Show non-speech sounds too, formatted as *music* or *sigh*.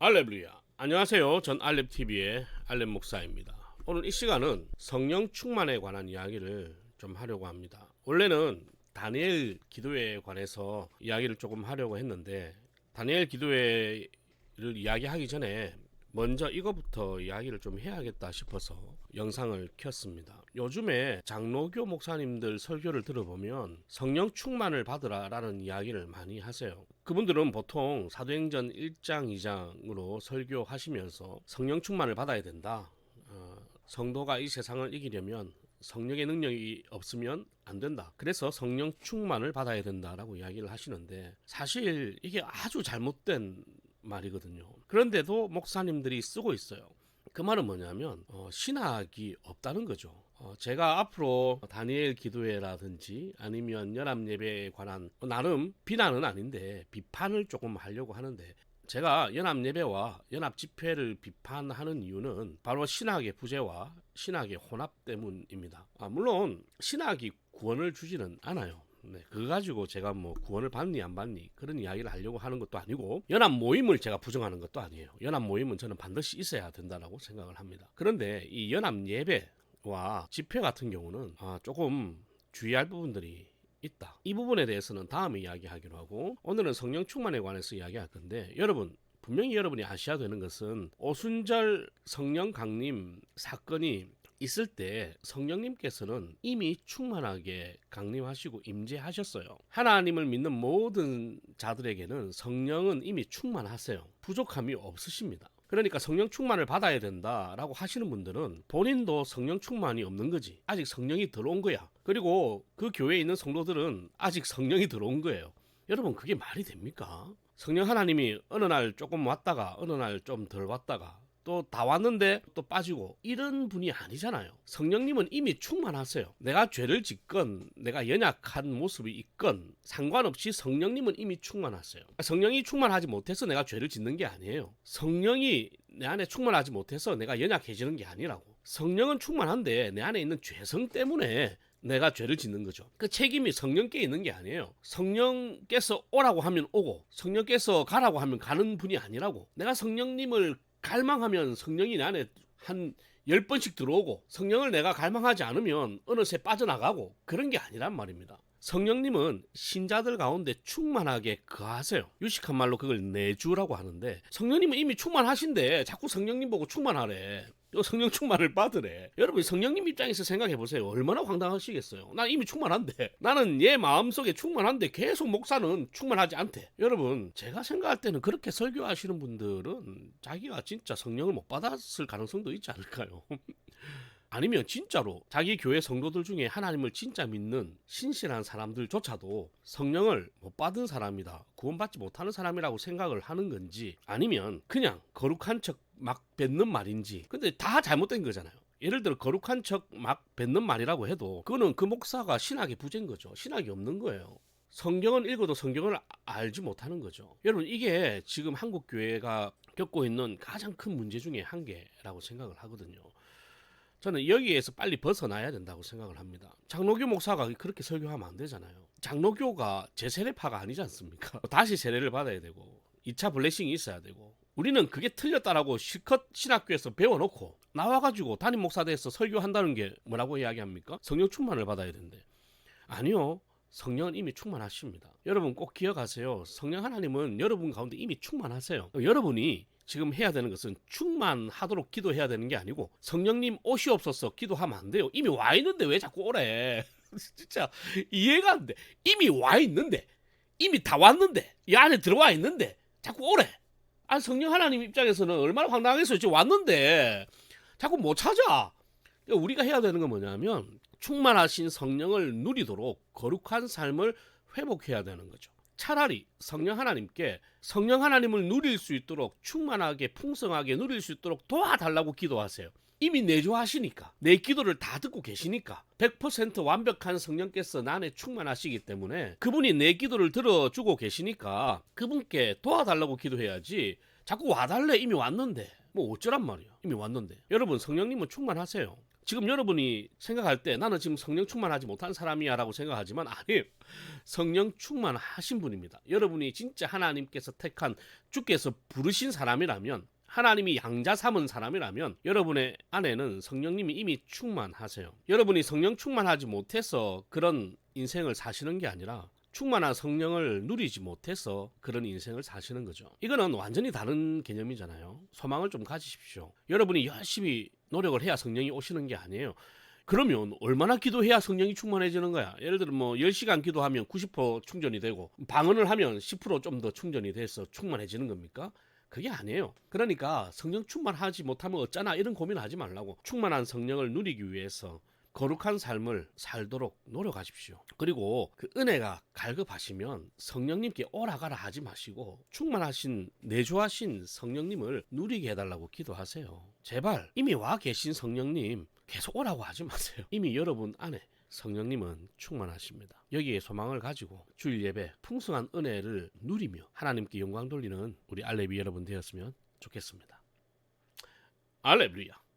알레루야. 안녕하세요. 전 알렙TV의 알렙 목사입니다. 오늘 이 시간은 성령 충만에 관한 이야기를 좀 하려고 합니다. 원래는 다니엘 기도회에 관해서 이야기를 조금 하려고 했는데 다니엘 기도회를 이야기하기 전에 먼저 이거부터 이야기를 좀 해야겠다 싶어서 영상을 켰습니다. 요즘에 장로교 목사님들 설교를 들어보면 성령 충만을 받으라라는 이야기를 많이 하세요. 그분들은 보통 사도행전 1장, 2장으로 설교하시면서 성령 충만을 받아야 된다. 어, 성도가 이 세상을 이기려면 성령의 능력이 없으면 안 된다. 그래서 성령 충만을 받아야 된다라고 이야기를 하시는데 사실 이게 아주 잘못된 말이거든요. 그런데도 목사님들이 쓰고 있어요. 그 말은 뭐냐면 어, 신학이 없다는 거죠. 어, 제가 앞으로 다니엘 기도회라든지 아니면 연합 예배에 관한 어, 나름 비난은 아닌데 비판을 조금 하려고 하는데 제가 연합 예배와 연합 집회를 비판하는 이유는 바로 신학의 부재와 신학의 혼합 때문입니다. 아, 물론 신학이 구원을 주지는 않아요. 네, 그거 가지고 제가 뭐 구원을 받니 안 받니 그런 이야기를 하려고 하는 것도 아니고 연합 모임을 제가 부정하는 것도 아니에요. 연합 모임은 저는 반드시 있어야 된다라고 생각을 합니다. 그런데 이 연합 예배와 집회 같은 경우는 아, 조금 주의할 부분들이 있다. 이 부분에 대해서는 다음에 이야기하기로 하고 오늘은 성령 충만에 관해서 이야기할 건데 여러분 분명히 여러분이 아셔야 되는 것은 오순절 성령 강림 사건이 있을 때 성령님께서는 이미 충만하게 강림하시고 임재하셨어요. 하나님을 믿는 모든 자들에게는 성령은 이미 충만하세요. 부족함이 없으십니다. 그러니까 성령 충만을 받아야 된다라고 하시는 분들은 본인도 성령 충만이 없는 거지. 아직 성령이 들어온 거야. 그리고 그 교회에 있는 성도들은 아직 성령이 들어온 거예요. 여러분 그게 말이 됩니까? 성령 하나님이 어느 날 조금 왔다가 어느 날 좀 덜 왔다가 또 다 왔는데 또 빠지고 이런 분이 아니잖아요. 성령님은 이미 충만하세요. 내가 죄를 짓건 내가 연약한 모습이 있건 상관없이 성령님은 이미 충만하세요. 성령이 충만하지 못해서 내가 죄를 짓는 게 아니에요. 성령이 내 안에 충만하지 못해서 내가 연약해지는 게 아니라고. 성령은 충만한데 내 안에 있는 죄성 때문에 내가 죄를 짓는 거죠. 그 책임이 성령께 있는 게 아니에요. 성령께서 오라고 하면 오고 성령께서 가라고 하면 가는 분이 아니라고. 내가 성령님을 갈망하면 성령이 내 안에 한 열 번씩 들어오고 성령을 내가 갈망하지 않으면 어느새 빠져나가고 그런 게 아니란 말입니다. 성령님은 신자들 가운데 충만하게 거하세요. 유식한 말로 그걸 내주라고 하는데 성령님은 이미 충만하신데 자꾸 성령님 보고 충만하래. 또 성령 충만을 받으래. 여러분 성령님 입장에서 생각해 보세요. 얼마나 황당하시겠어요. 난 이미 충만한데. 나는 얘 마음속에 충만한데 계속 목사는 충만하지 않대. 여러분 제가 생각할 때는 그렇게 설교하시는 분들은 자기가 진짜 성령을 못 받았을 가능성도 있지 않을까요? *laughs* 아니면 진짜로 자기 교회 성도들 중에 하나님을 진짜 믿는 신실한 사람들조차도 성령을 못 받은 사람이다. 구원받지 못하는 사람이라고 생각을 하는 건지 아니면 그냥 거룩한 척 막 뱉는 말인지 근데 다 잘못된 거잖아요. 예를 들어 거룩한 척 막 뱉는 말이라고 해도 그거는 그 목사가 신학의 부재인 거죠. 신학이 없는 거예요. 성경은 읽어도 성경을 아- 알지 못하는 거죠. 여러분 이게 지금 한국 교회가 겪고 있는 가장 큰 문제 중에 한 개라고 생각을 하거든요. 저는 여기에서 빨리 벗어나야 된다고 생각을 합니다. 장로교 목사가 그렇게 설교하면 안 되잖아요. 장로교가 제 세례파가 아니지 않습니까? *laughs* 다시 세례를 받아야 되고 2차 블레싱이 있어야 되고 우리는 그게 틀렸다라고 실컷 신학교에서 배워놓고 나와가지고 담임 목사대에서 설교한다는 게 뭐라고 이야기합니까? 성령 충만을 받아야 된대. 아니요. 성령은 이미 충만하십니다. 여러분 꼭 기억하세요. 성령 하나님은 여러분 가운데 이미 충만하세요. 여러분이 지금 해야 되는 것은 충만하도록 기도해야 되는 게 아니고 성령님 오시옵소서 기도하면 안 돼요. 이미 와 있는데 왜 자꾸 오래? *laughs* 진짜 이해가 안 돼. 이미 와 있는데 이미 다 왔는데 이 안에 들어와 있는데 자꾸 오래. 아 성령 하나님 입장에서는 얼마나 황당하겠어요. 지금 왔는데 자꾸 못 찾아. 그러니까 우리가 해야 되는 건 뭐냐면 충만하신 성령을 누리도록 거룩한 삶을 회복해야 되는 거죠. 차라리 성령 하나님께 성령 하나님을 누릴 수 있도록 충만하게 풍성하게 누릴 수 있도록 도와달라고 기도하세요. 이미 내조하시니까 내 기도를 다 듣고 계시니까 100% 완벽한 성령께서 나 안에 충만하시기 때문에 그분이 내 기도를 들어주고 계시니까 그분께 도와달라고 기도해야지. 자꾸 와달래? 이미 왔는데. 뭐 어쩌란 말이야. 이미 왔는데. 여러분 성령님은 충만하세요. 지금 여러분이 생각할 때 나는 지금 성령 충만하지 못한 사람이야 라고 생각하지만 아니에요. 성령 충만하신 분입니다. 여러분이 진짜 하나님께서 택한 주께서 부르신 사람이라면 하나님이 양자 삼은 사람이라면 여러분의 안에는 성령님이 이미 충만하세요. 여러분이 성령 충만하지 못해서 그런 인생을 사시는 게 아니라 충만한 성령을 누리지 못해서 그런 인생을 사시는 거죠. 이거는 완전히 다른 개념이잖아요. 소망을 좀 가지십시오. 여러분이 열심히 노력을 해야 성령이 오시는 게 아니에요. 그러면 얼마나 기도해야 성령이 충만해지는 거야? 예를 들어 뭐 10시간 기도하면 90% 충전이 되고 방언을 하면 10%좀 더 충전이 돼서 충만해지는 겁니까? 그게 아니에요. 그러니까 성령 충만하지 못하면 어쩌나 이런 고민하지 말라고 충만한 성령을 누리기 위해서 거룩한 삶을 살도록 노력하십시오. 그리고 그 은혜가 갈급하시면 성령님께 오라가라 하지 마시고 충만하신 내주하신 성령님을 누리게 해달라고 기도하세요. 제발 이미 와 계신 성령님 계속 오라고 하지 마세요. 이미 여러분 안에 성령님은 충만하십니다. 여기에 소망을 가지고 주일 예배 풍성한 은혜를 누리며 하나님께 영광 돌리는 우리 알레비 여러분 되었으면 좋겠습니다. 알레루야.